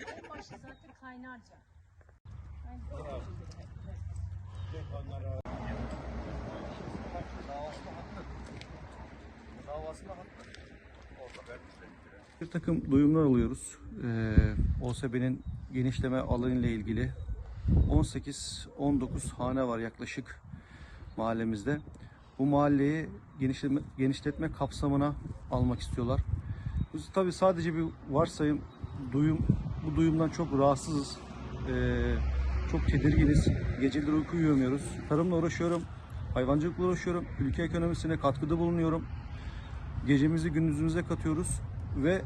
Zaten kaynarca. Bir takım duyumlar alıyoruz. Ee, OSB'nin genişleme alanı ile ilgili 18-19 hane var yaklaşık mahallemizde. Bu mahalleyi genişleme, genişletme kapsamına almak istiyorlar. Biz tabii sadece bir varsayım, duyum, bu duyumdan çok rahatsızız. Ee, çok tedirginiz. Geceleri uyku uyuyamıyoruz. Tarımla uğraşıyorum, hayvancılıkla uğraşıyorum, ülke ekonomisine katkıda bulunuyorum gecemizi gündüzümüze katıyoruz ve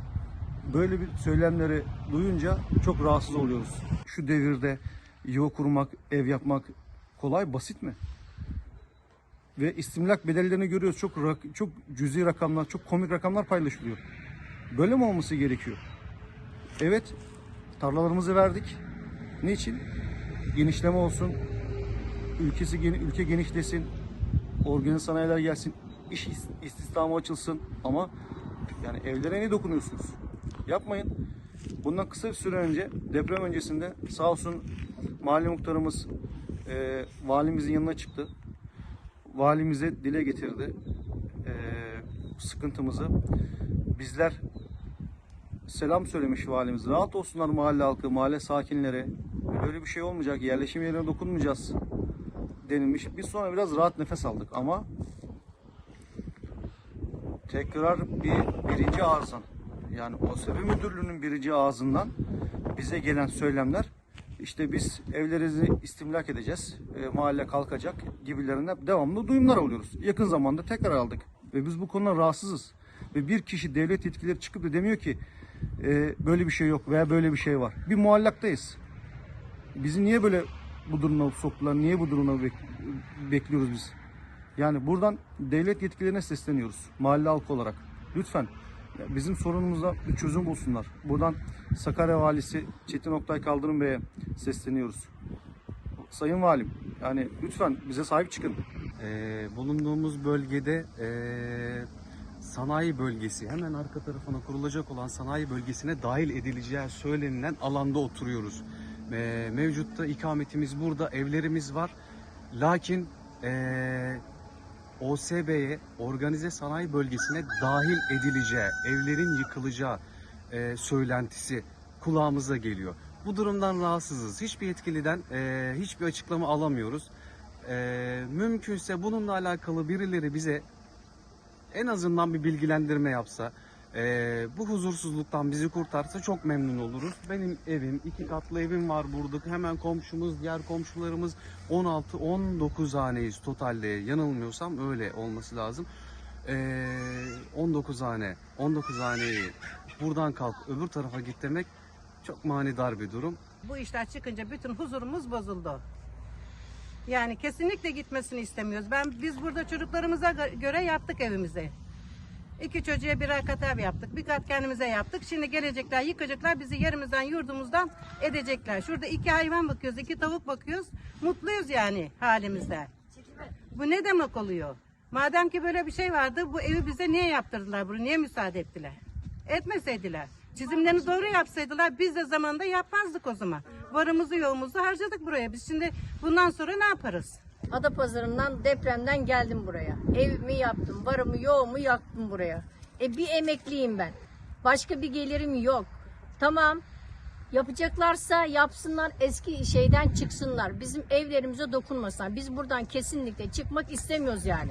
böyle bir söylemleri duyunca çok rahatsız oluyoruz. Şu devirde yuva kurmak, ev yapmak kolay, basit mi? Ve istimlak bedellerini görüyoruz. Çok çok cüzi rakamlar, çok komik rakamlar paylaşılıyor. Böyle mi olması gerekiyor? Evet, tarlalarımızı verdik. Niçin? Genişleme olsun, ülkesi ülke genişlesin, organize sanayiler gelsin, iş is- istihdamı açılsın ama yani evlere ne dokunuyorsunuz? Yapmayın. Bundan kısa bir süre önce deprem öncesinde sağ olsun mahalle muhtarımız e, valimizin yanına çıktı. Valimize dile getirdi e, sıkıntımızı. Bizler selam söylemiş valimiz. Rahat olsunlar mahalle halkı, mahalle sakinleri. Böyle bir şey olmayacak. Yerleşim yerine dokunmayacağız denilmiş. Biz sonra biraz rahat nefes aldık ama tekrar bir birinci ağızdan yani OSB müdürlüğünün birinci ağzından bize gelen söylemler işte biz evlerinizi istimlak edeceğiz, e, mahalle kalkacak gibilerinden devamlı duyumlar alıyoruz. Yakın zamanda tekrar aldık ve biz bu konuda rahatsızız. Ve bir kişi devlet yetkileri çıkıp da demiyor ki e, böyle bir şey yok veya böyle bir şey var. Bir muallaktayız. Bizi niye böyle bu duruma soktular? Niye bu duruma bek- bekliyoruz biz? Yani buradan devlet yetkililerine sesleniyoruz. Mahalle halkı olarak. Lütfen bizim sorunumuza bir çözüm bulsunlar. Buradan Sakarya Valisi Çetin Oktay Kaldırım Bey'e sesleniyoruz. Sayın Valim yani lütfen bize sahip çıkın. Ee, bulunduğumuz bölgede ee, sanayi bölgesi hemen arka tarafına kurulacak olan sanayi bölgesine dahil edileceği söylenilen alanda oturuyoruz. Ee, mevcutta ikametimiz burada, evlerimiz var. Lakin ee, OSB'ye, organize sanayi bölgesine dahil edileceği, evlerin yıkılacağı ee, söylentisi kulağımıza geliyor. Bu durumdan rahatsızız. Hiçbir yetkiliden ee, hiçbir açıklama alamıyoruz. Ee, mümkünse bununla alakalı birileri bize en azından bir bilgilendirme yapsa, ee, bu huzursuzluktan bizi kurtarsa çok memnun oluruz. Benim evim, iki katlı evim var burada. Hemen komşumuz, diğer komşularımız 16-19 haneyiz totalde. Yanılmıyorsam öyle olması lazım. Ee, 19 hane, 19 haneyi buradan kalk öbür tarafa git demek çok manidar bir durum. Bu işler çıkınca bütün huzurumuz bozuldu. Yani kesinlikle gitmesini istemiyoruz. Ben biz burada çocuklarımıza gö- göre yaptık evimizi. İki çocuğa birer kat ev yaptık. Bir kat kendimize yaptık. Şimdi gelecekler, yıkacaklar. Bizi yerimizden, yurdumuzdan edecekler. Şurada iki hayvan bakıyoruz, iki tavuk bakıyoruz. Mutluyuz yani halimizde. Bu ne demek oluyor? Madem ki böyle bir şey vardı, bu evi bize niye yaptırdılar bunu? Niye müsaade ettiler? Etmeseydiler. Çizimlerini doğru yapsaydılar biz de zamanda yapmazdık o zaman. Varımızı yoğumuzu harcadık buraya. Biz şimdi bundan sonra ne yaparız? Adapazarı'ndan depremden geldim buraya. Evimi yaptım, varımı yoğumu yaktım buraya. E bir emekliyim ben. Başka bir gelirim yok. Tamam. Yapacaklarsa yapsınlar eski şeyden çıksınlar. Bizim evlerimize dokunmasınlar. Biz buradan kesinlikle çıkmak istemiyoruz yani.